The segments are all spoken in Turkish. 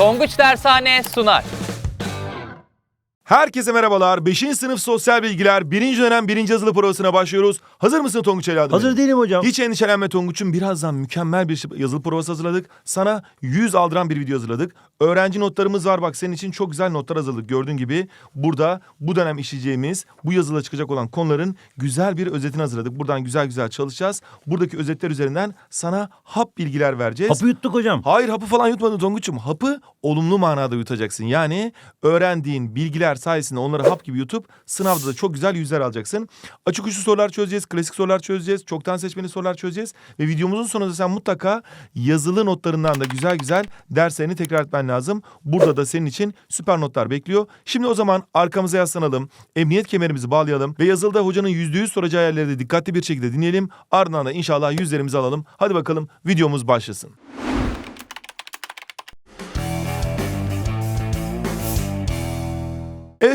Tonguç Dershane sunar. Herkese merhabalar. 5. sınıf sosyal bilgiler 1. dönem 1. yazılı provasına başlıyoruz. Hazır mısın Tonguç evladım? Hazır değilim hocam. Hiç endişelenme Tonguç'um. Birazdan mükemmel bir yazılı provası hazırladık. Sana 100 aldıran bir video hazırladık. Öğrenci notlarımız var. Bak senin için çok güzel notlar hazırladık. Gördüğün gibi burada bu dönem işleyeceğimiz bu yazıla çıkacak olan konuların güzel bir özetini hazırladık. Buradan güzel güzel çalışacağız. Buradaki özetler üzerinden sana hap bilgiler vereceğiz. Hapı yuttuk hocam. Hayır hapı falan yutmadın Tonguç'um. Hapı olumlu manada yutacaksın. Yani öğrendiğin bilgiler sayesinde onları hap gibi yutup sınavda da çok güzel yüzler alacaksın. Açık uçlu sorular çözeceğiz, klasik sorular çözeceğiz, çoktan seçmeli sorular çözeceğiz. Ve videomuzun sonunda sen mutlaka yazılı notlarından da güzel güzel derslerini tekrar etmen lazım. Burada da senin için süper notlar bekliyor. Şimdi o zaman arkamıza yaslanalım, emniyet kemerimizi bağlayalım ve yazılıda hocanın yüzde yüz soracağı yerleri de dikkatli bir şekilde dinleyelim. Ardından da inşallah yüzlerimizi alalım. Hadi bakalım videomuz başlasın.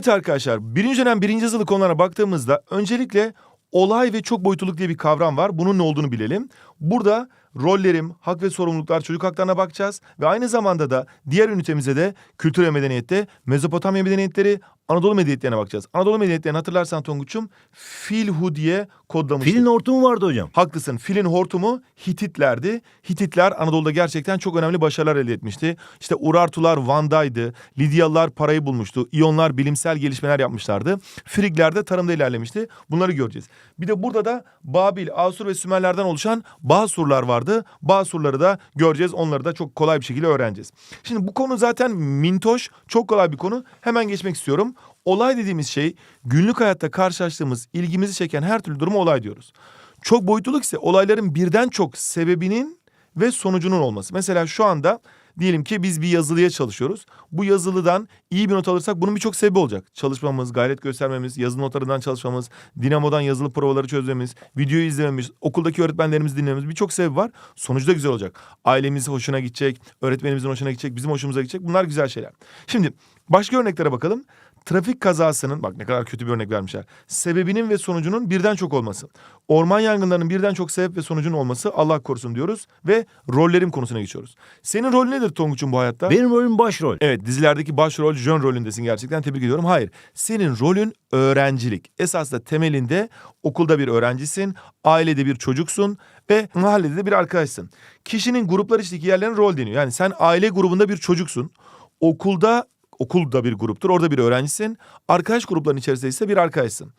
Evet arkadaşlar birinci dönem birinci yazılı konulara baktığımızda öncelikle olay ve çok boyutluluk diye bir kavram var. Bunun ne olduğunu bilelim. Burada rollerim, hak ve sorumluluklar, çocuk haklarına bakacağız. Ve aynı zamanda da diğer ünitemize de kültür ve medeniyette Mezopotamya medeniyetleri, Anadolu medeniyetlerine bakacağız. Anadolu medeniyetlerini hatırlarsan Tonguç'um Filhu diye kodlamıştık. Filin hortumu vardı hocam. Haklısın. Filin hortumu Hititlerdi. Hititler Anadolu'da gerçekten çok önemli başarılar elde etmişti. İşte Urartular Van'daydı. Lidyalılar parayı bulmuştu. İyonlar bilimsel gelişmeler yapmışlardı. Frigler de tarımda ilerlemişti. Bunları göreceğiz. Bir de burada da Babil, Asur ve Sümerlerden oluşan Basurlar vardı. Basurları da göreceğiz. Onları da çok kolay bir şekilde öğreneceğiz. Şimdi bu konu zaten mintoş. Çok kolay bir konu. Hemen geçmek istiyorum. Olay dediğimiz şey günlük hayatta karşılaştığımız ilgimizi çeken her türlü duruma olay diyoruz. Çok boyutluluk ise olayların birden çok sebebinin ve sonucunun olması. Mesela şu anda diyelim ki biz bir yazılıya çalışıyoruz. Bu yazılıdan iyi bir not alırsak bunun birçok sebebi olacak. Çalışmamız, gayret göstermemiz, yazılı notlarından çalışmamız, dinamodan yazılı provaları çözmemiz, videoyu izlememiz, okuldaki öğretmenlerimizi dinlememiz birçok sebebi var. Sonucu da güzel olacak. Ailemiz hoşuna gidecek, öğretmenimizin hoşuna gidecek, bizim hoşumuza gidecek. Bunlar güzel şeyler. Şimdi başka örneklere bakalım. Trafik kazasının bak ne kadar kötü bir örnek vermişler. Sebebinin ve sonucunun birden çok olması. Orman yangınlarının birden çok sebep ve sonucunun olması Allah korusun diyoruz ve rollerim konusuna geçiyoruz. Senin rolün nedir Tonguç'un bu hayatta? Benim rolüm başrol. Evet dizilerdeki başrol jön rolündesin gerçekten tebrik ediyorum. Hayır senin rolün öğrencilik. Esas da temelinde okulda bir öğrencisin, ailede bir çocuksun ve mahallede de bir arkadaşsın. Kişinin gruplar içindeki yerlerine rol deniyor. Yani sen aile grubunda bir çocuksun. Okulda okul da bir gruptur. Orada bir öğrencisin. Arkadaş gruplarının içerisinde ise bir arkadaşsın.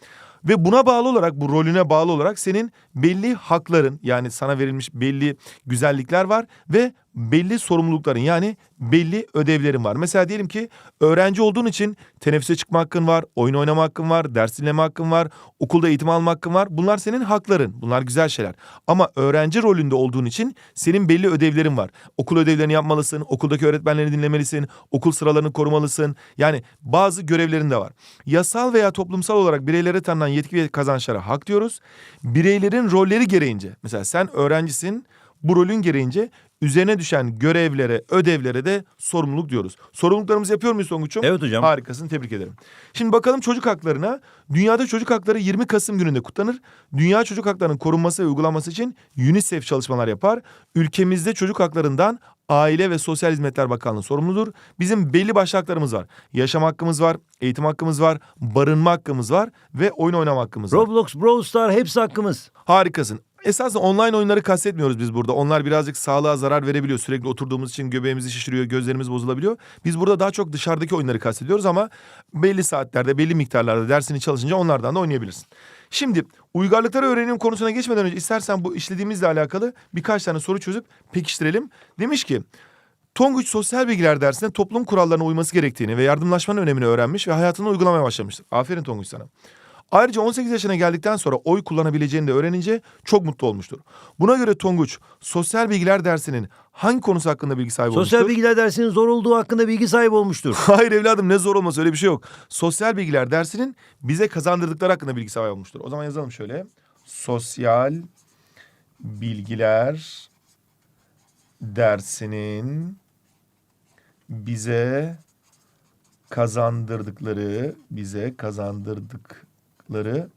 Ve buna bağlı olarak bu rolüne bağlı olarak senin belli hakların yani sana verilmiş belli güzellikler var ve belli sorumlulukların yani belli ödevlerin var. Mesela diyelim ki öğrenci olduğun için teneffüse çıkma hakkın var, oyun oynama hakkın var, ders dinleme hakkın var, okulda eğitim alma hakkın var. Bunlar senin hakların. Bunlar güzel şeyler. Ama öğrenci rolünde olduğun için senin belli ödevlerin var. Okul ödevlerini yapmalısın, okuldaki öğretmenleri dinlemelisin, okul sıralarını korumalısın. Yani bazı görevlerin de var. Yasal veya toplumsal olarak bireylere tanınan yetki ve kazançlara hak diyoruz. Bireylerin rolleri gereğince mesela sen öğrencisin bu rolün gereğince üzerine düşen görevlere, ödevlere de sorumluluk diyoruz. Sorumluluklarımızı yapıyor muyuz Tonguç'um? Evet hocam. Harikasın tebrik ederim. Şimdi bakalım çocuk haklarına. Dünyada çocuk hakları 20 Kasım gününde kutlanır. Dünya çocuk haklarının korunması ve uygulanması için UNICEF çalışmalar yapar. Ülkemizde çocuk haklarından Aile ve Sosyal Hizmetler Bakanlığı sorumludur. Bizim belli başlı haklarımız var. Yaşam hakkımız var, eğitim hakkımız var, barınma hakkımız var ve oyun oynama hakkımız var. Roblox, Brawl Star hepsi hakkımız. Harikasın. Esasında online oyunları kastetmiyoruz biz burada. Onlar birazcık sağlığa zarar verebiliyor. Sürekli oturduğumuz için göbeğimizi şişiriyor, gözlerimiz bozulabiliyor. Biz burada daha çok dışarıdaki oyunları kastediyoruz ama belli saatlerde, belli miktarlarda dersini çalışınca onlardan da oynayabilirsin. Şimdi uygarlıkları öğrenim konusuna geçmeden önce istersen bu işlediğimizle alakalı birkaç tane soru çözüp pekiştirelim. Demiş ki Tonguç sosyal bilgiler dersinde toplum kurallarına uyması gerektiğini ve yardımlaşmanın önemini öğrenmiş ve hayatında uygulamaya başlamıştır. Aferin Tonguç sana. Ayrıca 18 yaşına geldikten sonra oy kullanabileceğini de öğrenince çok mutlu olmuştur. Buna göre Tonguç sosyal bilgiler dersinin hangi konusu hakkında bilgi sahibi Sosyal olmuştur? bilgiler dersinin zor olduğu hakkında bilgi sahibi olmuştur. Hayır evladım ne zor olması öyle bir şey yok. Sosyal bilgiler dersinin bize kazandırdıkları hakkında bilgi sahibi olmuştur. O zaman yazalım şöyle. Sosyal bilgiler dersinin bize kazandırdıkları, bize kazandırdıkları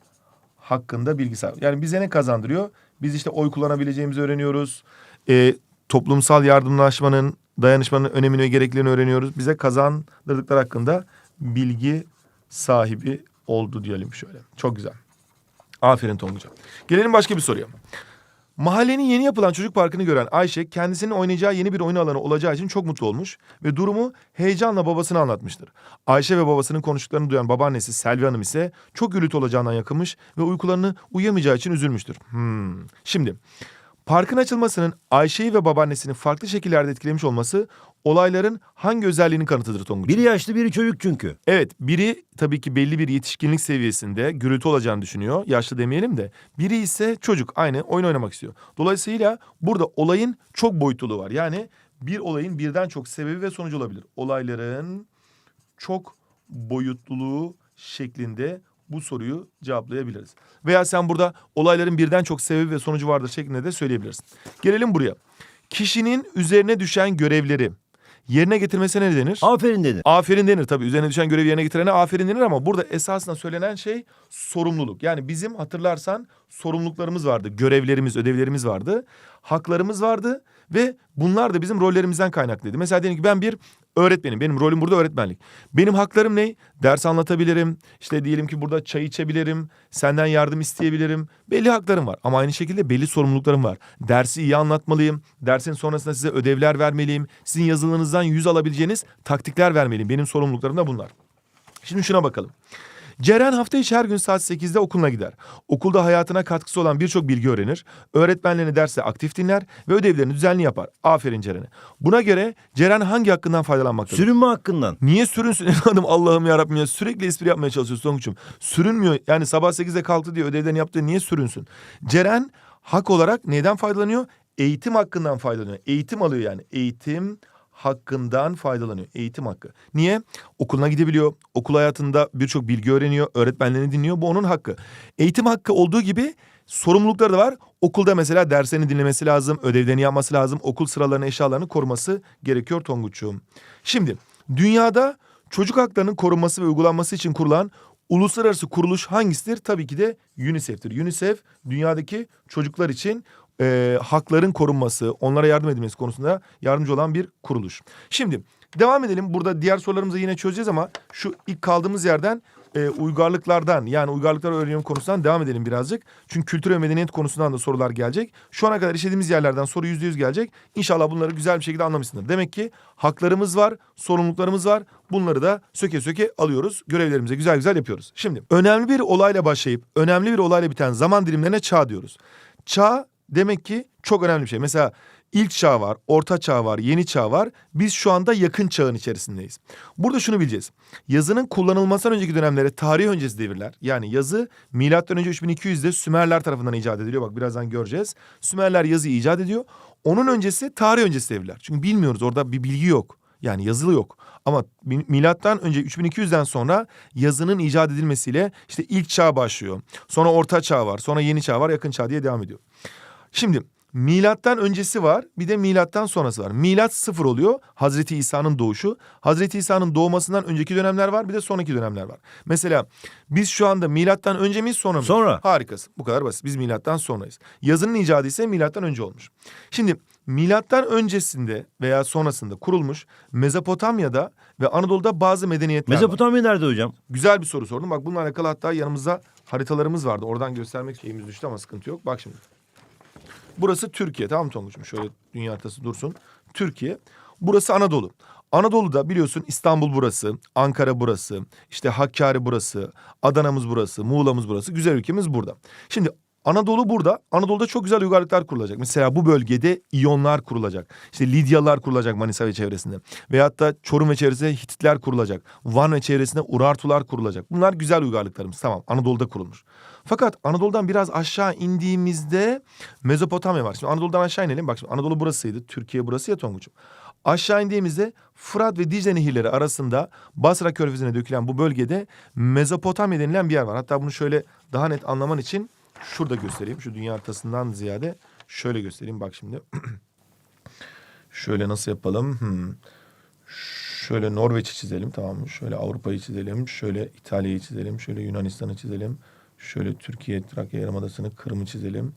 hakkında bilgi sahibi. Yani bize ne kazandırıyor? Biz işte oy kullanabileceğimizi öğreniyoruz. Ee, toplumsal yardımlaşmanın dayanışmanın önemini ve gerekliliğini öğreniyoruz. Bize kazandırdıkları hakkında bilgi sahibi oldu diyelim şöyle. Çok güzel. Aferin Tonguç'a. Gelelim başka bir soruya. Mahallenin yeni yapılan çocuk parkını gören Ayşe kendisinin oynayacağı yeni bir oyun alanı olacağı için çok mutlu olmuş ve durumu heyecanla babasına anlatmıştır. Ayşe ve babasının konuştuklarını duyan babaannesi Selvi Hanım ise çok gürültü olacağından yakınmış ve uykularını uyuyamayacağı için üzülmüştür. Hmm. Şimdi parkın açılmasının Ayşe'yi ve babaannesini farklı şekillerde etkilemiş olması olayların hangi özelliğinin kanıtıdır Tonguç? Biri yaşlı biri çocuk çünkü. Evet biri tabii ki belli bir yetişkinlik seviyesinde gürültü olacağını düşünüyor. Yaşlı demeyelim de. Biri ise çocuk aynı oyun oynamak istiyor. Dolayısıyla burada olayın çok boyutluluğu var. Yani bir olayın birden çok sebebi ve sonucu olabilir. Olayların çok boyutluluğu şeklinde bu soruyu cevaplayabiliriz. Veya sen burada olayların birden çok sebebi ve sonucu vardır şeklinde de söyleyebilirsin. Gelelim buraya. Kişinin üzerine düşen görevleri yerine getirmesine ne denir? Aferin dedi. Aferin denir tabii. Üzerine düşen görevi yerine getirene aferin denir ama burada esasında söylenen şey sorumluluk. Yani bizim hatırlarsan sorumluluklarımız vardı, görevlerimiz, ödevlerimiz vardı, haklarımız vardı ve bunlar da bizim rollerimizden kaynaklıydı. Mesela diyelim ki ben bir öğretmenim. Benim rolüm burada öğretmenlik. Benim haklarım ne? Ders anlatabilirim. İşte diyelim ki burada çay içebilirim. Senden yardım isteyebilirim. Belli haklarım var ama aynı şekilde belli sorumluluklarım var. Dersi iyi anlatmalıyım. Dersin sonrasında size ödevler vermeliyim. Sizin yazılınızdan yüz alabileceğiniz taktikler vermeliyim. Benim sorumluluklarım da bunlar. Şimdi şuna bakalım. Ceren hafta içi her gün saat 8'de okuluna gider. Okulda hayatına katkısı olan birçok bilgi öğrenir. Öğretmenlerini derse aktif dinler ve ödevlerini düzenli yapar. Aferin Ceren'e. Buna göre Ceren hangi hakkından faydalanmaktadır? Sürünme hakkından. Niye sürünsün evladım Allah'ım ya Rabbim ya sürekli espri yapmaya çalışıyorsun Tonguç'um. Sürünmüyor yani sabah 8'de kalktı diye ödevlerini yaptı niye sürünsün? Ceren hak olarak neden faydalanıyor? Eğitim hakkından faydalanıyor. Eğitim alıyor yani. Eğitim hakkından faydalanıyor. Eğitim hakkı. Niye? Okuluna gidebiliyor. Okul hayatında birçok bilgi öğreniyor. Öğretmenlerini dinliyor. Bu onun hakkı. Eğitim hakkı olduğu gibi sorumlulukları da var. Okulda mesela derslerini dinlemesi lazım. Ödevlerini yapması lazım. Okul sıralarını, eşyalarını koruması gerekiyor Tonguç'um. Şimdi dünyada çocuk haklarının korunması ve uygulanması için kurulan uluslararası kuruluş hangisidir? Tabii ki de UNICEF'tir. UNICEF dünyadaki çocuklar için e, hakların korunması, onlara yardım edilmesi konusunda yardımcı olan bir kuruluş. Şimdi devam edelim. Burada diğer sorularımızı yine çözeceğiz ama şu ilk kaldığımız yerden e, uygarlıklardan yani uygarlıklar öğrenim konusundan devam edelim birazcık. Çünkü kültür ve medeniyet konusundan da sorular gelecek. Şu ana kadar işlediğimiz yerlerden soru yüzde yüz gelecek. İnşallah bunları güzel bir şekilde anlamışsındır. Demek ki haklarımız var, sorumluluklarımız var. Bunları da söke söke alıyoruz. Görevlerimize güzel güzel yapıyoruz. Şimdi önemli bir olayla başlayıp önemli bir olayla biten zaman dilimlerine çağ diyoruz. Çağ demek ki çok önemli bir şey. Mesela ilk çağ var, orta çağ var, yeni çağ var. Biz şu anda yakın çağın içerisindeyiz. Burada şunu bileceğiz. Yazının kullanılmasından önceki dönemlere tarih öncesi devirler. Yani yazı milattan önce 3200'de Sümerler tarafından icat ediliyor. Bak birazdan göreceğiz. Sümerler yazı icat ediyor. Onun öncesi tarih öncesi devirler. Çünkü bilmiyoruz orada bir bilgi yok. Yani yazılı yok. Ama mi- milattan önce 3200'den sonra yazının icat edilmesiyle işte ilk çağ başlıyor. Sonra orta çağ var, sonra yeni çağ var, yakın çağ diye devam ediyor. Şimdi milattan öncesi var bir de milattan sonrası var. Milat sıfır oluyor Hazreti İsa'nın doğuşu. Hazreti İsa'nın doğmasından önceki dönemler var bir de sonraki dönemler var. Mesela biz şu anda milattan önce miyiz sonra mıyız? Sonra. Harikasın bu kadar basit biz milattan sonrayız. Yazının icadı ise milattan önce olmuş. Şimdi milattan öncesinde veya sonrasında kurulmuş Mezopotamya'da ve Anadolu'da bazı medeniyetler var. Mezopotamya nerede hocam? Güzel bir soru sordum. Bak bununla alakalı hatta yanımızda haritalarımız vardı. Oradan göstermek şeyimiz düştü ama sıkıntı yok. Bak şimdi. Burası Türkiye tamam mı Tonguç'um? Şöyle dünya haritası dursun. Türkiye. Burası Anadolu. Anadolu'da biliyorsun İstanbul burası, Ankara burası, işte Hakkari burası, Adana'mız burası, Muğla'mız burası. Güzel ülkemiz burada. Şimdi Anadolu burada. Anadolu'da çok güzel uygarlıklar kurulacak. Mesela bu bölgede İyonlar kurulacak. İşte Lidyalar kurulacak Manisa ve çevresinde. Veyahut da Çorum ve çevresinde Hititler kurulacak. Van ve çevresinde Urartular kurulacak. Bunlar güzel uygarlıklarımız. Tamam Anadolu'da kurulmuş. Fakat Anadolu'dan biraz aşağı indiğimizde Mezopotamya var. Şimdi Anadolu'dan aşağı inelim. Bak şimdi Anadolu burasıydı. Türkiye burası ya Tonguç'um. Aşağı indiğimizde Fırat ve Dicle nehirleri arasında Basra körfezine dökülen bu bölgede Mezopotamya denilen bir yer var. Hatta bunu şöyle daha net anlaman için şurada göstereyim. Şu dünya haritasından ziyade şöyle göstereyim. Bak şimdi. şöyle nasıl yapalım? Hmm. Şöyle Norveç'i çizelim tamam mı? Şöyle Avrupa'yı çizelim. Şöyle İtalya'yı çizelim. Şöyle Yunanistan'ı çizelim. Şöyle Türkiye, Trakya Yarımadası'nı, Kırım'ı çizelim.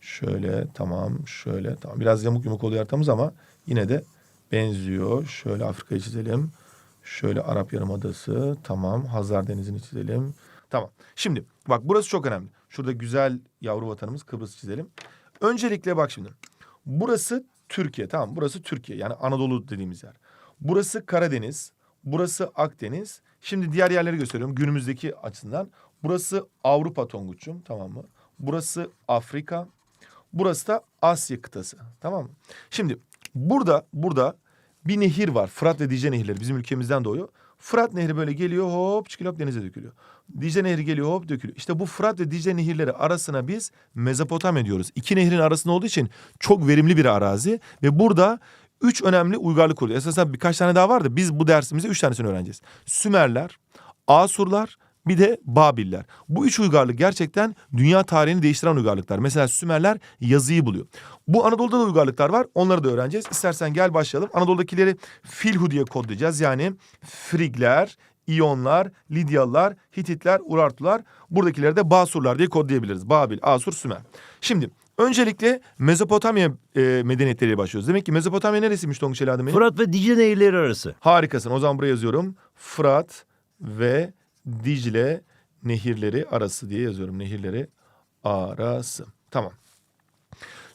Şöyle tamam, şöyle tamam. Biraz yamuk yumuk oluyor haritamız ama yine de benziyor. Şöyle Afrika'yı çizelim. Şöyle Arap Yarımadası. Tamam. Hazar Denizi'ni çizelim. Tamam. Şimdi bak burası çok önemli. Şurada güzel yavru vatanımız Kıbrıs'ı çizelim. Öncelikle bak şimdi. Burası Türkiye tamam Burası Türkiye yani Anadolu dediğimiz yer. Burası Karadeniz. Burası Akdeniz. Şimdi diğer yerleri gösteriyorum günümüzdeki açısından. Burası Avrupa Tonguç'um tamam mı? Burası Afrika. Burası da Asya kıtası. Tamam mı? Şimdi burada burada bir nehir var. Fırat ve Dicle nehirleri bizim ülkemizden doğuyor. Fırat nehri böyle geliyor hop çıkıyor hop denize dökülüyor. Dicle nehri geliyor hop dökülüyor. İşte bu Fırat ve Dicle nehirleri arasına biz Mezopotamya diyoruz. İki nehrin arasında olduğu için çok verimli bir arazi ve burada üç önemli uygarlık oluyor. Esasen birkaç tane daha var da biz bu dersimizde üç tanesini öğreneceğiz. Sümerler, Asurlar, bir de Babiller. Bu üç uygarlık gerçekten dünya tarihini değiştiren uygarlıklar. Mesela Sümerler yazıyı buluyor. Bu Anadolu'da da uygarlıklar var. Onları da öğreneceğiz. İstersen gel başlayalım. Anadolu'dakileri Filhu diye kodlayacağız. Yani Frigler, İyonlar, Lidyalılar, Hititler, Urartular. Buradakileri de Basurlar diye kodlayabiliriz. Babil, Asur, Sümer. Şimdi öncelikle Mezopotamya e, medeniyetleriyle başlıyoruz. Demek ki Mezopotamya neresiymiş Tonguç Bey? Fırat ve Dicle nehirleri arası. Harikasın. O zaman buraya yazıyorum. Fırat ve Dicle nehirleri arası diye yazıyorum. Nehirleri arası. Tamam.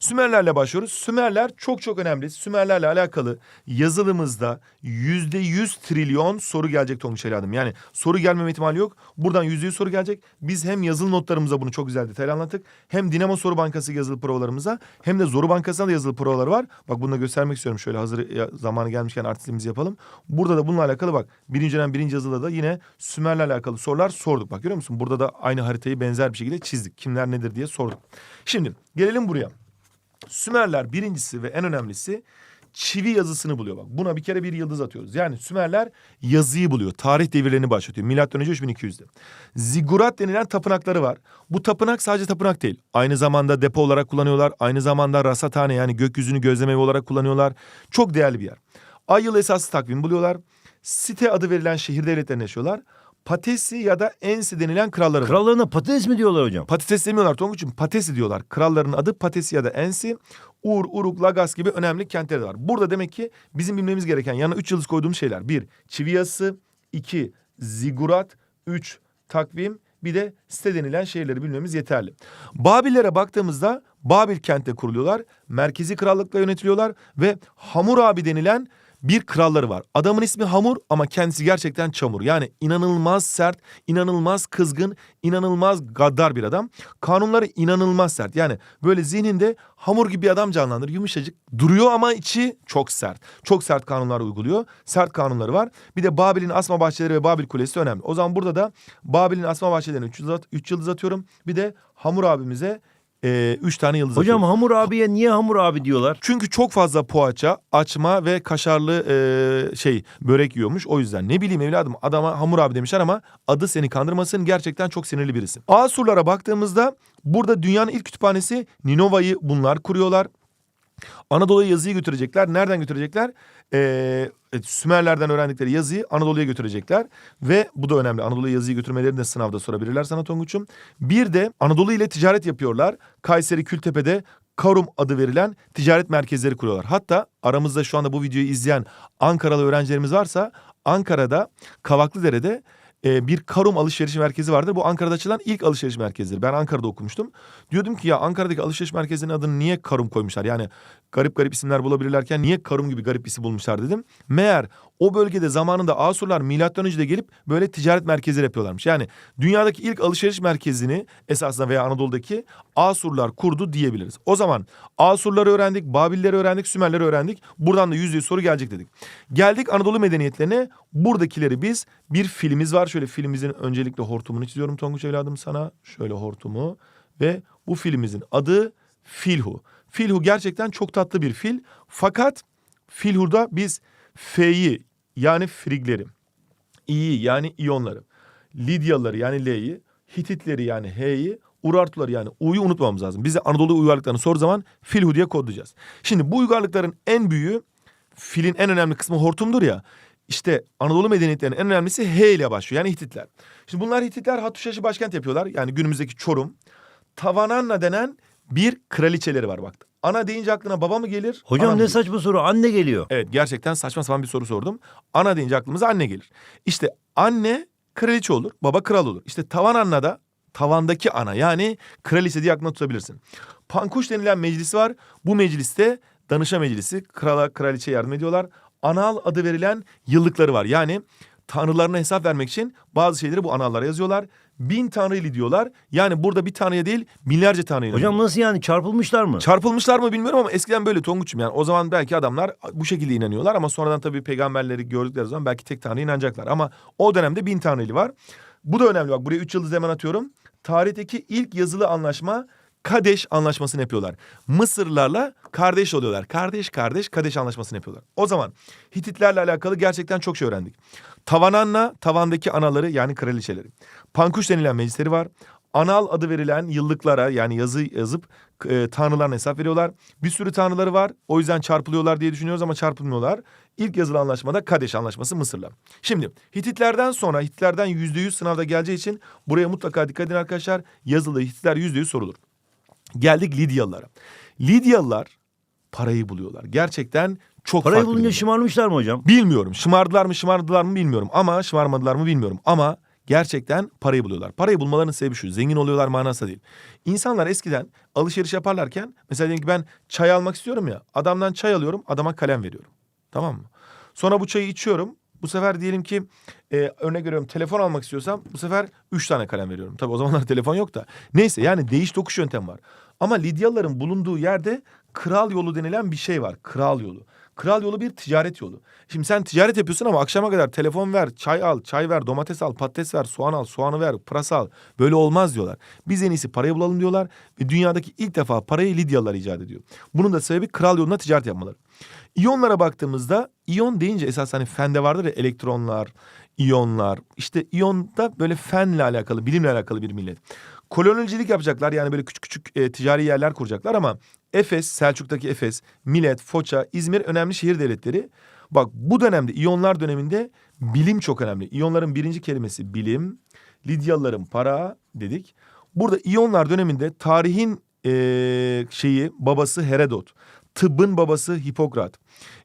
Sümerlerle başlıyoruz. Sümerler çok çok önemli. Sümerlerle alakalı yazılımızda yüzde yüz trilyon soru gelecek Tonguç Hanım. Yani soru gelmeme ihtimali yok. Buradan yüzde yüz soru gelecek. Biz hem yazılı notlarımıza bunu çok güzel detaylı anlattık. Hem Dinamo Soru Bankası yazılı provalarımıza hem de Zoru Bankası'na da yazılı provaları var. Bak bunu da göstermek istiyorum. Şöyle hazır zamanı gelmişken artistliğimizi yapalım. Burada da bununla alakalı bak birinci dönem birinci yazılıda da yine Sümerlerle alakalı sorular sorduk. Bak görüyor musun? Burada da aynı haritayı benzer bir şekilde çizdik. Kimler nedir diye sorduk. Şimdi gelelim buraya. Sümerler birincisi ve en önemlisi çivi yazısını buluyor bak. Buna bir kere bir yıldız atıyoruz. Yani Sümerler yazıyı buluyor. Tarih devirlerini başlatıyor. Milattan önce 3200'de. Zigurat denilen tapınakları var. Bu tapınak sadece tapınak değil. Aynı zamanda depo olarak kullanıyorlar. Aynı zamanda rasathane yani gökyüzünü gözleme evi olarak kullanıyorlar. Çok değerli bir yer. Ay yıl esaslı takvim buluyorlar. Site adı verilen şehir devletlerinde yaşıyorlar. Patesi ya da Ensi denilen kralları var. Krallarına patates mi diyorlar hocam? Patates demiyorlar Tonguç'um. Patesi diyorlar. Kralların adı Patesi ya da Ensi. Ur, Uruk, Lagas gibi önemli kentleri de var. Burada demek ki bizim bilmemiz gereken yanına üç yıldız koyduğumuz şeyler. Bir, çivi iki zigurat. Üç, takvim. Bir de site denilen şehirleri bilmemiz yeterli. Babillere baktığımızda Babil kentte kuruluyorlar. Merkezi krallıkla yönetiliyorlar ve Hammurabi denilen bir kralları var. Adamın ismi Hamur ama kendisi gerçekten çamur. Yani inanılmaz sert, inanılmaz kızgın, inanılmaz gaddar bir adam. Kanunları inanılmaz sert. Yani böyle zihninde hamur gibi bir adam canlandır. Yumuşacık duruyor ama içi çok sert. Çok sert kanunlar uyguluyor. Sert kanunları var. Bir de Babil'in asma bahçeleri ve Babil Kulesi önemli. O zaman burada da Babil'in asma bahçelerine 3 yıldız, at- üç yıldız atıyorum. Bir de Hamur abimize 3 tane yıldız atıyorum. Hocam Hamur abiye niye Hamur abi diyorlar? Çünkü çok fazla poğaça, açma ve kaşarlı e, şey börek yiyormuş. O yüzden ne bileyim evladım adama hamur abi demişler ama adı seni kandırmasın. Gerçekten çok sinirli birisi. Asurlara baktığımızda burada dünyanın ilk kütüphanesi Ninova'yı bunlar kuruyorlar. Anadolu'ya yazıyı götürecekler. Nereden götürecekler? Ee, e, Sümerlerden öğrendikleri yazıyı Anadolu'ya götürecekler. Ve bu da önemli. Anadolu'ya yazıyı götürmelerini de sınavda sorabilirler sana Tonguç'um. Bir de Anadolu ile ticaret yapıyorlar. Kayseri Kültepe'de Karum adı verilen ticaret merkezleri kuruyorlar. Hatta aramızda şu anda bu videoyu izleyen Ankaralı öğrencilerimiz varsa Ankara'da Kavaklıdere'de e, bir Karum alışveriş merkezi vardır. Bu Ankara'da açılan ilk alışveriş merkezidir. Ben Ankara'da okumuştum. Diyordum ki ya Ankara'daki alışveriş merkezinin adını niye Karum koymuşlar? Yani garip garip isimler bulabilirlerken niye Karum gibi garip isim bulmuşlar dedim. Meğer o bölgede zamanında Asurlar milattan önce de gelip böyle ticaret merkezleri yapıyorlarmış. Yani dünyadaki ilk alışveriş merkezini esasında veya Anadolu'daki Asurlar kurdu diyebiliriz. O zaman Asurları öğrendik, Babilleri öğrendik, Sümerleri öğrendik. Buradan da yüzde yüz soru gelecek dedik. Geldik Anadolu medeniyetlerine. Buradakileri biz bir filmimiz var. Şöyle filmimizin öncelikle hortumunu çiziyorum Tonguç evladım sana. Şöyle hortumu ve bu filmimizin adı Filhu. Filhu gerçekten çok tatlı bir fil. Fakat Filhu'da biz F'yi yani Frigleri, İ'yi yani İyonları, Lidyalıları yani L'yi, Hititleri yani H'yi, Urartuları yani U'yu unutmamamız lazım. Bize Anadolu uygarlıklarını sor zaman Filhu diye kodlayacağız. Şimdi bu uygarlıkların en büyüğü filin en önemli kısmı hortumdur ya. İşte Anadolu medeniyetlerinin en önemlisi H ile başlıyor. Yani Hititler. Şimdi bunlar Hititler Hattuşaş'ı başkent yapıyorlar. Yani günümüzdeki Çorum. Tavananna denen bir kraliçeleri var bak. Ana deyince aklına baba mı gelir? Hocam ne gelir? saçma soru anne geliyor. Evet gerçekten saçma sapan bir soru sordum. Ana deyince aklımıza anne gelir. İşte anne kraliçe olur, baba kral olur. İşte tavan anna da tavandaki ana yani kraliçe diye aklına tutabilirsin. Pankuş denilen meclis var. Bu mecliste danışa meclisi krala kraliçeye yardım ediyorlar. Anal adı verilen yıllıkları var. Yani tanrılarına hesap vermek için bazı şeyleri bu anallara yazıyorlar. Bin tanrıyla diyorlar. Yani burada bir tanrıya değil binlerce tanrıyla. Hocam nasıl yani çarpılmışlar mı? Çarpılmışlar mı bilmiyorum ama eskiden böyle Tonguç'um yani o zaman belki adamlar bu şekilde inanıyorlar ama sonradan tabii peygamberleri gördükleri zaman belki tek tanrıya inanacaklar ama o dönemde bin tanrıylı var. Bu da önemli bak buraya üç yıldız hemen atıyorum. Tarihteki ilk yazılı anlaşma Kadeş anlaşmasını yapıyorlar. Mısırlılarla kardeş oluyorlar. Kardeş kardeş Kadeş anlaşmasını yapıyorlar. O zaman Hititlerle alakalı gerçekten çok şey öğrendik. Tavananna tavandaki anaları yani kraliçeleri. Pankuş denilen meclisleri var. Anal adı verilen yıllıklara yani yazı yazıp e, tanrılarına hesap veriyorlar. Bir sürü tanrıları var. O yüzden çarpılıyorlar diye düşünüyoruz ama çarpılmıyorlar. İlk yazılı anlaşmada Kadeş Anlaşması Mısır'la. Şimdi Hititlerden sonra Hititlerden yüzde yüz sınavda geleceği için buraya mutlaka dikkat edin arkadaşlar. Yazılı Hititler yüzde yüz sorulur. Geldik Lidyalılara. Lidyalılar parayı buluyorlar. Gerçekten çok Parayı farklı bulunca bir- şımarmışlar mı hocam? Bilmiyorum. Şımardılar mı şımardılar mı bilmiyorum. Ama şımarmadılar mı bilmiyorum. Ama gerçekten parayı buluyorlar. Parayı bulmalarının sebebi şu. Zengin oluyorlar manası değil. İnsanlar eskiden alışveriş yaparlarken mesela diyelim ki ben çay almak istiyorum ya. Adamdan çay alıyorum adama kalem veriyorum. Tamam mı? Sonra bu çayı içiyorum. Bu sefer diyelim ki e, örnek veriyorum telefon almak istiyorsam bu sefer üç tane kalem veriyorum. Tabii o zamanlar telefon yok da. Neyse yani değiş tokuş yöntem var. Ama Lidyalıların bulunduğu yerde kral yolu denilen bir şey var. Kral yolu. Kral yolu bir ticaret yolu. Şimdi sen ticaret yapıyorsun ama akşama kadar telefon ver, çay al, çay ver, domates al, patates ver, soğan al, soğanı ver, pırasa al. Böyle olmaz diyorlar. Biz en iyisi parayı bulalım diyorlar. Ve dünyadaki ilk defa parayı Lidyalılar icat ediyor. Bunun da sebebi kral yoluna ticaret yapmaları. İyonlara baktığımızda iyon deyince esas hani fende vardır ya elektronlar, iyonlar. İşte iyon da böyle fenle alakalı, bilimle alakalı bir millet. Kolonicilik yapacaklar yani böyle küçük küçük e, ticari yerler kuracaklar ama Efes, Selçuk'taki Efes, Milet, Foça, İzmir önemli şehir devletleri. Bak bu dönemde İyonlar döneminde bilim çok önemli. İyonların birinci kelimesi bilim, Lidyalıların para dedik. Burada İyonlar döneminde tarihin e, şeyi babası Herodot, tıbbın babası Hipokrat,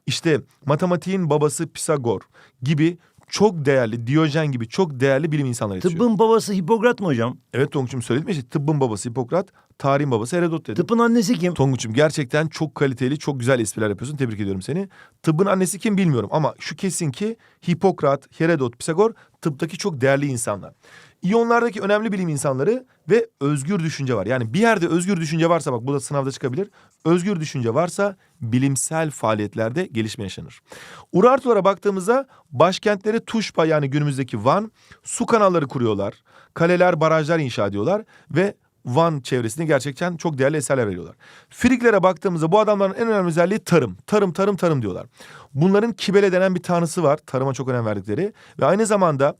işte matematiğin babası Pisagor gibi çok değerli, Diyojen gibi çok değerli bilim insanları yetişiyor. Tıbbın babası Hipokrat mı hocam? Evet Tonguç'um söyledim işte tıbbın babası Hipokrat, tarihin babası Herodot dedim. Tıbbın annesi kim? Tonguç'um gerçekten çok kaliteli, çok güzel espriler yapıyorsun. Tebrik ediyorum seni. Tıbbın annesi kim bilmiyorum ama şu kesin ki Hipokrat, Herodot, Pisagor tıptaki çok değerli insanlar. İyonlardaki önemli bilim insanları ve özgür düşünce var. Yani bir yerde özgür düşünce varsa bak bu da sınavda çıkabilir. Özgür düşünce varsa bilimsel faaliyetlerde gelişme yaşanır. Urartulara baktığımızda başkentleri Tuşpa yani günümüzdeki Van su kanalları kuruyorlar. Kaleler, barajlar inşa ediyorlar ve Van çevresinde gerçekten çok değerli eserler veriyorlar. Friglere baktığımızda bu adamların en önemli özelliği tarım. Tarım, tarım, tarım diyorlar. Bunların Kibele denen bir tanrısı var. Tarıma çok önem verdikleri. Ve aynı zamanda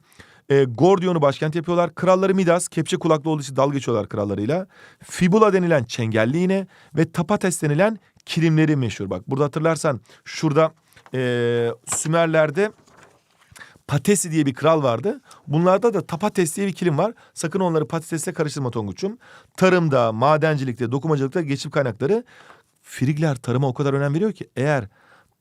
e, Gordion'u başkent yapıyorlar. Kralları Midas, kepçe kulaklı olduğu için dalga geçiyorlar krallarıyla. Fibula denilen çengelli iğne ve Tapates denilen kilimleri meşhur. Bak burada hatırlarsan şurada e, Sümerler'de Patesi diye bir kral vardı. Bunlarda da Tapates diye bir kilim var. Sakın onları patatesle karıştırma Tonguç'um. Tarımda, madencilikte, dokumacılıkta geçim kaynakları. Frigler tarıma o kadar önem veriyor ki eğer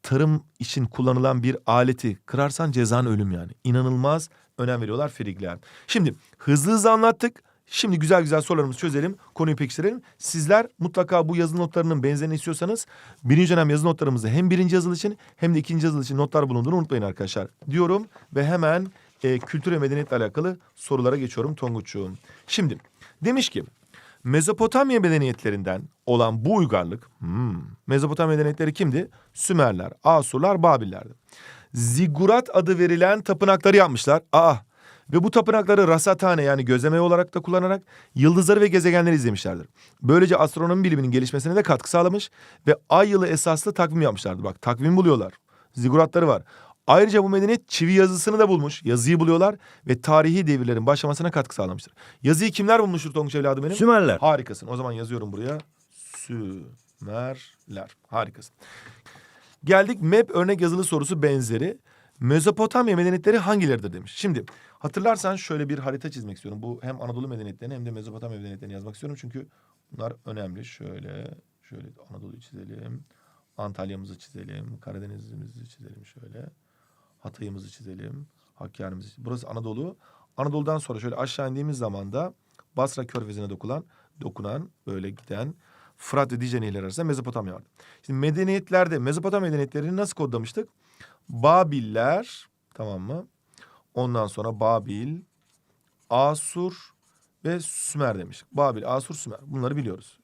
tarım için kullanılan bir aleti kırarsan cezan ölüm yani. İnanılmaz önem veriyorlar Frigler. Şimdi hızlı hızlı anlattık. Şimdi güzel güzel sorularımızı çözelim, konuyu pekiştirelim. Sizler mutlaka bu yazı notlarının benzerini istiyorsanız birinci dönem yazı notlarımızda hem birinci yazılı için hem de ikinci yazılı için notlar bulunduğunu unutmayın arkadaşlar diyorum. Ve hemen e, kültür ve medeniyetle alakalı sorulara geçiyorum Tonguç'um. Şimdi demiş ki Mezopotamya medeniyetlerinden olan bu uygarlık, hmm, Mezopotamya medeniyetleri kimdi? Sümerler, Asurlar, Babillerdi. Zigurat adı verilen tapınakları yapmışlar. Aa, ve bu tapınakları rasathane yani gözleme olarak da kullanarak yıldızları ve gezegenleri izlemişlerdir. Böylece astronomi biliminin gelişmesine de katkı sağlamış ve ay yılı esaslı takvim yapmışlardı. Bak takvim buluyorlar. Ziguratları var. Ayrıca bu medeniyet çivi yazısını da bulmuş. Yazıyı buluyorlar ve tarihi devirlerin başlamasına katkı sağlamıştır. Yazıyı kimler bulmuştur Tonguç evladım benim? Sümerler. Harikasın. O zaman yazıyorum buraya. Sümerler. Harikasın. Geldik MEP örnek yazılı sorusu benzeri. Mezopotamya medeniyetleri hangileridir demiş. Şimdi hatırlarsan şöyle bir harita çizmek istiyorum. Bu hem Anadolu medeniyetlerini hem de Mezopotamya medeniyetlerini yazmak istiyorum. Çünkü bunlar önemli. Şöyle, Şöyle Anadolu'yu çizelim. Antalya'mızı çizelim. Karadeniz'imizi çizelim şöyle. Hatay'ımızı çizelim. Hakkari'mizi çizelim. Burası Anadolu. Anadolu'dan sonra şöyle aşağı indiğimiz zaman da Basra Körfezi'ne dokunan, dokunan böyle giden Fırat ve Dicle nehirleri arasında Mezopotamya vardı. Şimdi medeniyetlerde Mezopotamya medeniyetlerini nasıl kodlamıştık? Babiller tamam mı? Ondan sonra Babil, Asur ve Sümer demiştik. Babil, Asur, Sümer. Bunları biliyoruz.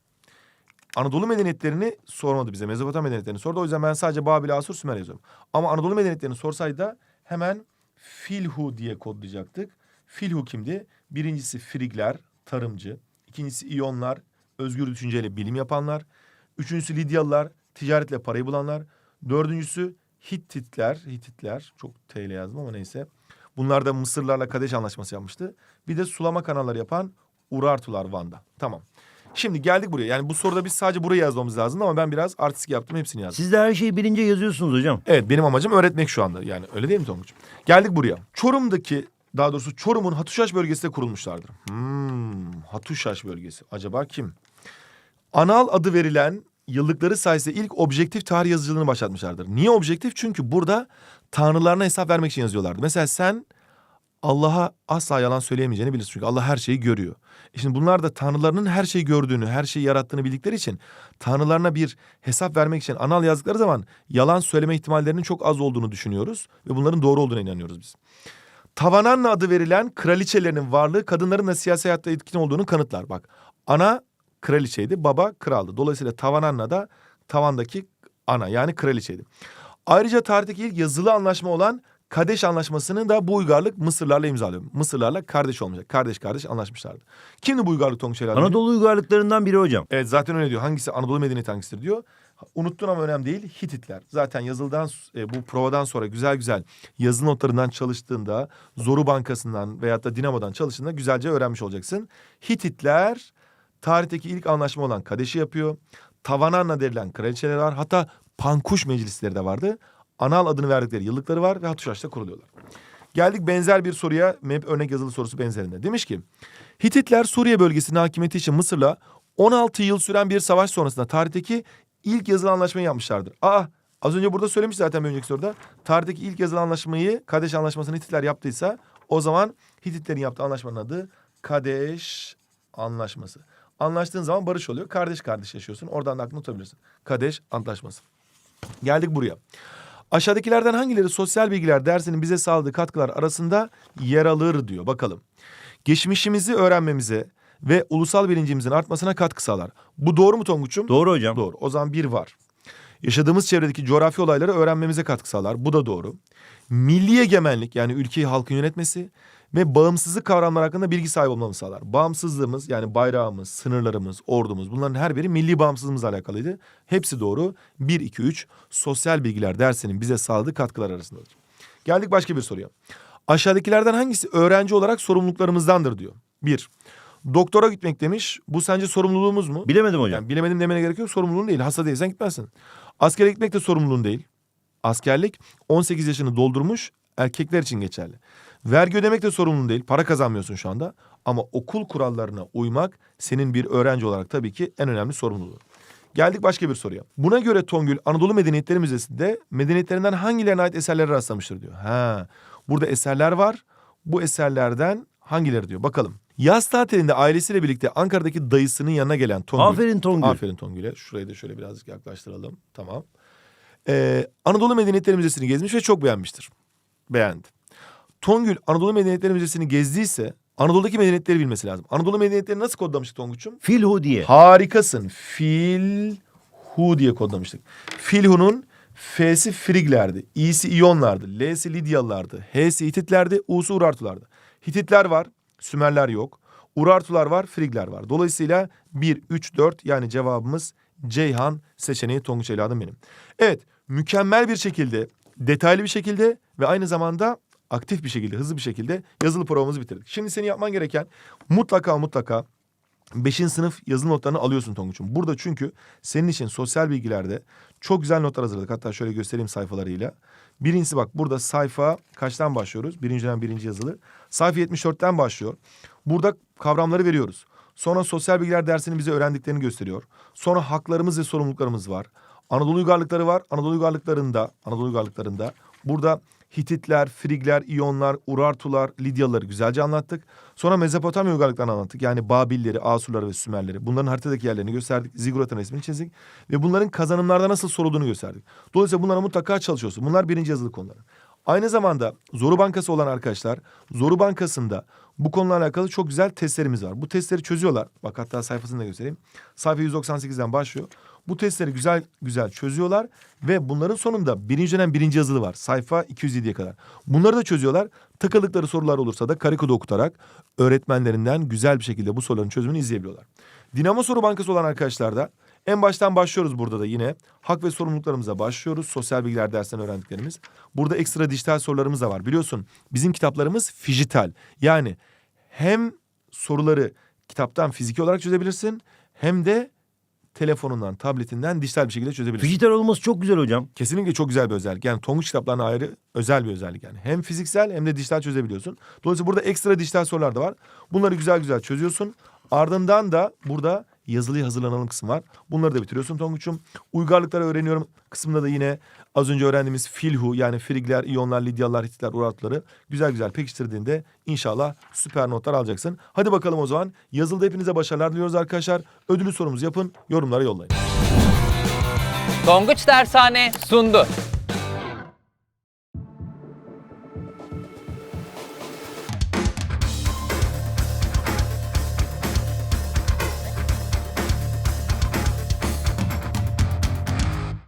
Anadolu medeniyetlerini sormadı bize. Mezopotamya medeniyetlerini sordu. O yüzden ben sadece Babil, Asur, Sümer yazıyorum. Ama Anadolu medeniyetlerini sorsaydı da hemen Filhu diye kodlayacaktık. Filhu kimdi? Birincisi Frigler, tarımcı. İkincisi İyonlar, özgür düşünceyle bilim yapanlar. Üçüncüsü Lidyalılar, ticaretle parayı bulanlar. Dördüncüsü Hittitler, Hittitler. Çok T ile yazdım ama neyse. Bunlar da Mısırlarla Kadeş Anlaşması yapmıştı. Bir de sulama kanalları yapan Urartular Van'da. Tamam. Şimdi geldik buraya. Yani bu soruda biz sadece burayı yazmamız lazım ama ben biraz artistik yaptım. Hepsini yazdım. Siz de her şeyi bilince yazıyorsunuz hocam. Evet benim amacım öğretmek şu anda. Yani öyle değil mi Tonguç? Geldik buraya. Çorum'daki daha doğrusu Çorum'un Hatuşaş bölgesinde kurulmuşlardır. Hmm, Hatuşaş bölgesi. Acaba kim? Anal adı verilen yıllıkları sayesinde ilk objektif tarih yazıcılığını başlatmışlardır. Niye objektif? Çünkü burada tanrılarına hesap vermek için yazıyorlardı. Mesela sen Allah'a asla yalan söyleyemeyeceğini bilirsin. Çünkü Allah her şeyi görüyor. E şimdi bunlar da tanrılarının her şeyi gördüğünü, her şeyi yarattığını bildikleri için tanrılarına bir hesap vermek için anal yazdıkları zaman yalan söyleme ihtimallerinin çok az olduğunu düşünüyoruz ve bunların doğru olduğuna inanıyoruz biz. Tavananna adı verilen kraliçelerinin varlığı kadınların da siyasi hayatta etkin olduğunu kanıtlar. Bak ana kraliçeydi, baba kraldı. Dolayısıyla Tavananna da tavandaki ana yani kraliçeydi. Ayrıca tarihteki ilk yazılı anlaşma olan Kadeş Anlaşması'nı da bu uygarlık Mısırlarla imzalıyor. Mısırlarla kardeş olmayacak. Kardeş kardeş anlaşmışlardı. Kimdi bu uygarlık Tonguç Elali? Anadolu uygarlıklarından biri hocam. Evet zaten öyle diyor. Hangisi Anadolu medeniyeti hangisidir diyor. Unuttun ama önemli değil. Hititler. Zaten yazıldan e, bu provadan sonra güzel güzel yazı notlarından çalıştığında Zoru Bankası'ndan veyahut da Dinamo'dan çalıştığında güzelce öğrenmiş olacaksın. Hititler tarihteki ilk anlaşma olan Kadeş'i yapıyor. Tavananna denilen kraliçeler var. Hatta Pankuş meclisleri de vardı. Anal adını verdikleri yıllıkları var ve Hatuşaş'ta kuruluyorlar. Geldik benzer bir soruya. MEP örnek yazılı sorusu benzerinde. Demiş ki Hititler Suriye bölgesinin hakimiyeti için Mısır'la 16 yıl süren bir savaş sonrasında tarihteki ilk yazılı anlaşmayı yapmışlardır. Aa az önce burada söylemiş zaten bir önceki soruda. Tarihteki ilk yazılı anlaşmayı Kadeş Anlaşması'nı Hititler yaptıysa o zaman Hititlerin yaptığı anlaşmanın adı Kadeş Anlaşması. Anlaştığın zaman barış oluyor. Kardeş kardeş yaşıyorsun. Oradan da aklını tutabilirsin. Kadeş Antlaşması. Geldik buraya. Aşağıdakilerden hangileri sosyal bilgiler dersinin bize sağladığı katkılar arasında yer alır diyor. Bakalım. Geçmişimizi öğrenmemize ve ulusal bilincimizin artmasına katkı sağlar. Bu doğru mu Tonguç'um? Doğru hocam. Doğru. O zaman bir var. Yaşadığımız çevredeki coğrafi olayları öğrenmemize katkı sağlar. Bu da doğru. Milli egemenlik yani ülkeyi halkın yönetmesi ve bağımsızlık kavramları hakkında bilgi sahibi olmamızı sağlar. Bağımsızlığımız yani bayrağımız, sınırlarımız, ordumuz bunların her biri milli bağımsızlığımızla alakalıydı. Hepsi doğru. 1, 2, 3 sosyal bilgiler dersinin bize sağladığı katkılar arasındadır. Geldik başka bir soruya. Aşağıdakilerden hangisi öğrenci olarak sorumluluklarımızdandır diyor. Bir, doktora gitmek demiş. Bu sence sorumluluğumuz mu? Bilemedim hocam. Yani bilemedim demene gerek yok. Sorumluluğun değil. Hasta değilsen gitmezsin. Askere gitmek de sorumluluğun değil. Askerlik 18 yaşını doldurmuş erkekler için geçerli. Vergi ödemek de sorumluluğun değil. Para kazanmıyorsun şu anda. Ama okul kurallarına uymak senin bir öğrenci olarak tabii ki en önemli sorumluluğun. Geldik başka bir soruya. Buna göre Tongül Anadolu Medeniyetleri Müzesi'nde medeniyetlerinden hangilerine ait eserlere rastlamıştır diyor. Ha, burada eserler var. Bu eserlerden hangileri diyor. Bakalım. Yaz tatilinde ailesiyle birlikte Ankara'daki dayısının yanına gelen Tongül. Aferin Tongül. Aferin Tongül'e. Şurayı da şöyle birazcık yaklaştıralım. Tamam. Ee, Anadolu Medeniyetleri Müzesi'ni gezmiş ve çok beğenmiştir. Beğendi. Tongül Anadolu Medeniyetleri Müzesi'ni gezdiyse Anadolu'daki medeniyetleri bilmesi lazım. Anadolu medeniyetlerini nasıl kodlamıştık Tonguç'um? Filhu diye. Harikasın. Filhu diye kodlamıştık. Filhu'nun F'si Friglerdi. İ'si İyonlardı. L'si Lidyalılardı. H'si Hititlerdi. U'su Urartulardı. Hititler var. Sümerler yok. Urartular var. Frigler var. Dolayısıyla 1, 3, 4 yani cevabımız Ceyhan seçeneği Tonguç evladım benim. Evet mükemmel bir şekilde detaylı bir şekilde ve aynı zamanda aktif bir şekilde hızlı bir şekilde yazılı provamızı bitirdik. Şimdi senin yapman gereken mutlaka mutlaka Beşinci sınıf yazılı notlarını alıyorsun Tonguç'um. Burada çünkü senin için sosyal bilgilerde çok güzel notlar hazırladık. Hatta şöyle göstereyim sayfalarıyla. Birincisi bak burada sayfa kaçtan başlıyoruz? Birinci dönem birinci yazılı. Sayfa 74'ten başlıyor. Burada kavramları veriyoruz. Sonra sosyal bilgiler dersinin bize öğrendiklerini gösteriyor. Sonra haklarımız ve sorumluluklarımız var. Anadolu uygarlıkları var. Anadolu uygarlıklarında, Anadolu uygarlıklarında burada Hititler, Frigler, İyonlar, Urartular, Lidyalıları güzelce anlattık. Sonra Mezopotamya uygarlıklarını anlattık. Yani Babilleri, Asurları ve Sümerleri. Bunların haritadaki yerlerini gösterdik. Ziggurat'ın resmini çizdik. Ve bunların kazanımlarda nasıl sorulduğunu gösterdik. Dolayısıyla bunlara mutlaka çalışıyorsun. Bunlar birinci yazılı konuları. Aynı zamanda Zoru Bankası olan arkadaşlar, Zoru Bankası'nda bu konularla alakalı çok güzel testlerimiz var. Bu testleri çözüyorlar. Bak hatta sayfasını da göstereyim. Sayfa 198'den başlıyor. Bu testleri güzel güzel çözüyorlar ve bunların sonunda birinci dönem birinci yazılı var. Sayfa 207'ye kadar. Bunları da çözüyorlar. Takıldıkları sorular olursa da karikodu okutarak öğretmenlerinden güzel bir şekilde bu soruların çözümünü izleyebiliyorlar. Dinamo Soru Bankası olan arkadaşlar da en baştan başlıyoruz burada da yine. Hak ve sorumluluklarımıza başlıyoruz. Sosyal bilgiler dersinden öğrendiklerimiz. Burada ekstra dijital sorularımız da var. Biliyorsun bizim kitaplarımız fijital. Yani hem soruları kitaptan fiziki olarak çözebilirsin hem de telefonundan, tabletinden dijital bir şekilde çözebilirsin. Dijital olması çok güzel hocam. Kesinlikle çok güzel bir özellik. Yani Tonguç kitaplarına ayrı özel bir özellik yani. Hem fiziksel hem de dijital çözebiliyorsun. Dolayısıyla burada ekstra dijital sorular da var. Bunları güzel güzel çözüyorsun. Ardından da burada yazılıya hazırlanalım kısmı var. Bunları da bitiriyorsun Tonguç'um. Uygarlıkları öğreniyorum kısmında da yine az önce öğrendiğimiz Filhu yani Frigler, İyonlar, Lidyalılar, Hititler, Urartuları güzel güzel pekiştirdiğinde inşallah süper notlar alacaksın. Hadi bakalım o zaman. Yazılıda hepinize başarılar diliyoruz arkadaşlar. Ödülü sorumuzu yapın, yorumlara yollayın. Tonguç Dershane sundu.